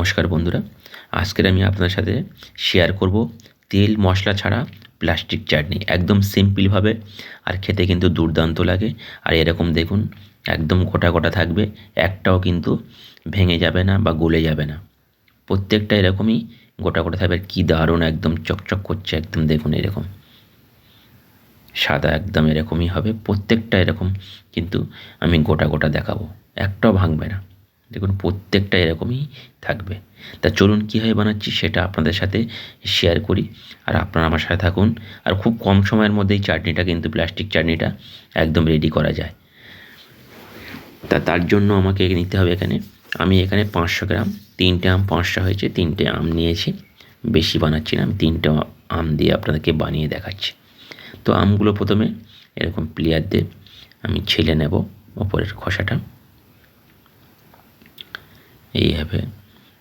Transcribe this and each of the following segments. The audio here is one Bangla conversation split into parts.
নমস্কার বন্ধুরা। আজকের আমি আপনাদের সাথে শেয়ার করব তেল মশলা ছাড়া প্লাস্টিক চাটনি। একদম সিম্পলভাবে আর খেতে কিন্তু দুর্দান্ত লাগে। আর এরকম দেখুন, একদম গোটা গোটা থাকবে, একটাও কিন্তু ভেঙে যাবে না বা গলে যাবে না। প্রত্যেকটা এরকমই গোটা গোটা থাকবে। কী দারুণ একদম চকচক করছে একদম দেখুন এরকম। সাদা একদম এরকমই হবে। প্রত্যেকটা এরকম কিন্তু আমি গোটা গোটা দেখাবো। একটাও ভাঙবে না। দেখুন, প্রত্যেকটা এরকমই থাকবে। তা চলুন কীভাবে বানাচ্ছি সেটা আপনাদের সাথে শেয়ার করি। আর আপনারা আমার সাথে থাকুন। আর খুব কম সময়ের মধ্যেই চাটনিটা কিন্তু প্লাস্টিক চাটনিটা একদম রেডি করা যায়। তা তার জন্য আমাকে নিতে হবে এখানে। আমি এখানে পাঁচশো গ্রাম, তিনটে আম পাঁচশো হয়েছে, তিনটে আম নিয়েছি। বেশি বানাচ্ছি না, আমি তিনটে আম দিয়ে আপনাদেরকে বানিয়ে দেখাচ্ছি। তো আমগুলো প্রথমে এরকম প্লেয়ার দিয়ে আমি ছেলে নেব ওপরের খোসাটা। এইভাবে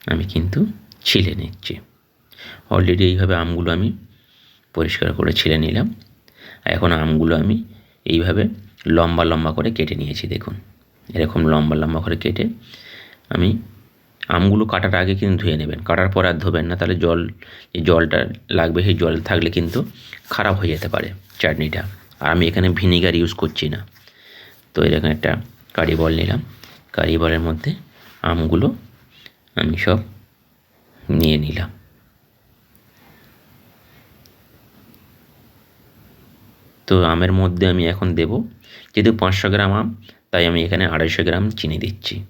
আমি কিন্তু ছিলে নিচ্ছি। অলরেডি এইভাবে আমগুলো আমি পরিষ্কার করে ছিলে নিলাম। এখন আমগুলো আমি এইভাবে লম্বা লম্বা করে কেটে নিয়েছি, দেখুন। এরকম লম্বা লম্বা করে কেটে আমি আমগুলো কাটার আগে কিন্তু ধুয়ে নেবেন। কাটার পর আর ধোবেন না, তাহলে জল, এই জলটা লাগবে, সেই জল থাকলে কিন্তু খারাপ হয়ে যেতে পারে চাটনিটা। আর আমি এখানে ভিনিগার ইউজ করছি না। তো এরকম একটা কারি বল নিলাম। কারি বলের মধ্যে আমগুলো আমি সব নিয়ে নিলাম। তো আমের মধ্যে আমি এখন দেব যেহেতু পাঁচশো গ্রাম আম, তাই আমি এখানে আড়াইশো গ্রাম চিনি দিচ্ছি।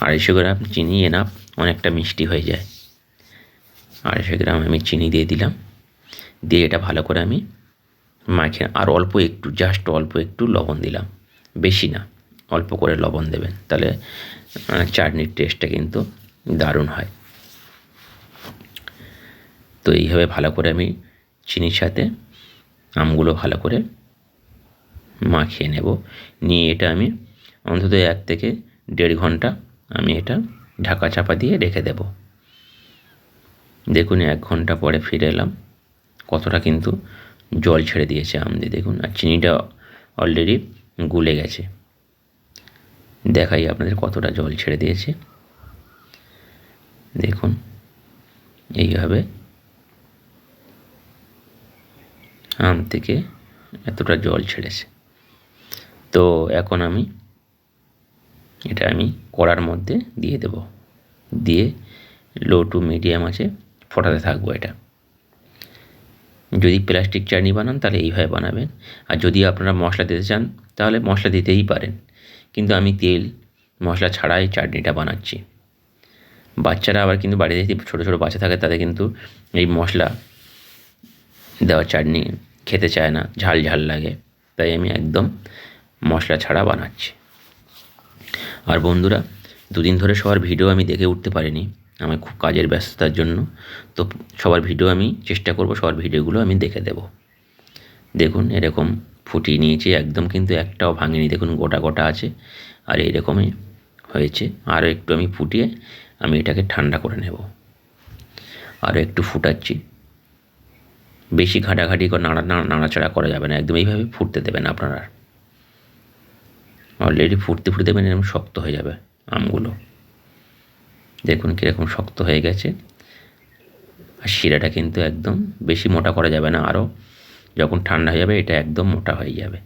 আড়াইশো গ্রাম চিনি এনাফ অনেকটা মিষ্টি হয়ে যায়। আড়াইশো গ্রাম আমি চিনি দিয়ে দিলাম। দিয়ে এটা ভালো করে আমি মাখে আর অল্প একটু জাস্ট অল্প একটু লবণ দিলাম। বেশি না। অল্প করে লবণ দেবেন। তাহলে চাটনির টেস্টটা কিন্তু দারুণ হয়। তো এইভাবে ভালো করে আমি চিনির সাথে আমগুলো ভালো করে মাখিয়ে নেব। নিয়ে এটা আমি অন্তত এক থেকে দেড় ঘণ্টা আমি এটা ঢাকা চাপা দিয়ে রেখে দেব। দেখুন, এক ঘণ্টা পরে ফিরে এলাম। কতটা কিন্তু জল ছেড়ে দিয়েছে আম দিয়ে। দেখুন, আর চিনিটা অলরেডি গুলে গেছে। দেখাই আপনাদের কতটা জল ছেড়ে দিয়েছে। দেখুন এইভাবে আম থেকে এতটা জল ছেড়েছে। তো এখন আমি এটা আমি কড়ার মধ্যে দিয়ে দেব। দিয়ে লো টু মিডিয়াম আছে, ফোটাতে থাকব এটা। যদি প্লাস্টিক চাটনি বানান তাহলে এইভাবে বানাবেন। আর যদি আপনারা মশলা দিতে চান, তাহলে মশলা দিতেই পারেন। কিন্তু আমি তেল, মশলা ছাড়াই চাটনিটা বানাচ্ছি। বাচ্চারা আবার কিন্তু বাড়িতে যদি ছোটো ছোটো বাচ্চা থাকে, তাদের কিন্তু এই মশলা দেওয়া চাটনি খেতে চায় না, ঝাল ঝাল লাগে। তাই আমি একদম মশলা ছাড়া বানাচ্ছি। আর বন্ধুরা, দুদিন ধরে সবার ভিডিও আমি দেখে উঠতে পারিনি, আমার খুব কাজের ব্যস্ততার জন্য। তো সবার ভিডিও আমি চেষ্টা করব, সবার ভিডিওগুলো আমি দেখে দেব। দেখুন, এরকম ফুটিয়ে নিয়েছি, একদম কিন্তু একটাও ভাঙেনি। দেখুন, গোটা গোটা আছে আর এইরকমই হয়েছে। আরও একটু আমি ফুটিয়ে আমি এটাকে ঠান্ডা করে নেব। আরও একটু ফুটাচ্ছি। বেশি ঘাটাঘাটি করে, নাড়া নাড়াচাড়া করা যাবে না। একদম এইভাবে ফুটতে দেবেন আপনারা। অলরেডি ফুটতে ফুটতে দেবেন, এরকম শক্ত হয়ে যাবে আমগুলো। দেখুন, কীরকম শক্ত হয়ে গেছে। আর শিরাটা কিন্তু একদম বেশি মোটা করা যাবে না, আরও যখন ঠান্ডা হয়ে যাবে, এটা একদম মোটা হয়ে যাবে।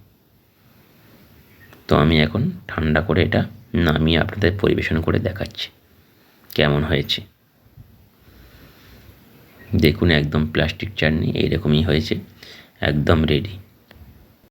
তো আমি এখন ঠান্ডা করে এটা নামিয়ে আপনাদের পরিবেশন করে দেখাচ্ছি, কেমন হয়েছে। দেখুন, একদম প্লাস্টিক চাটনি এইরকমই হয়েছে, একদম রেডি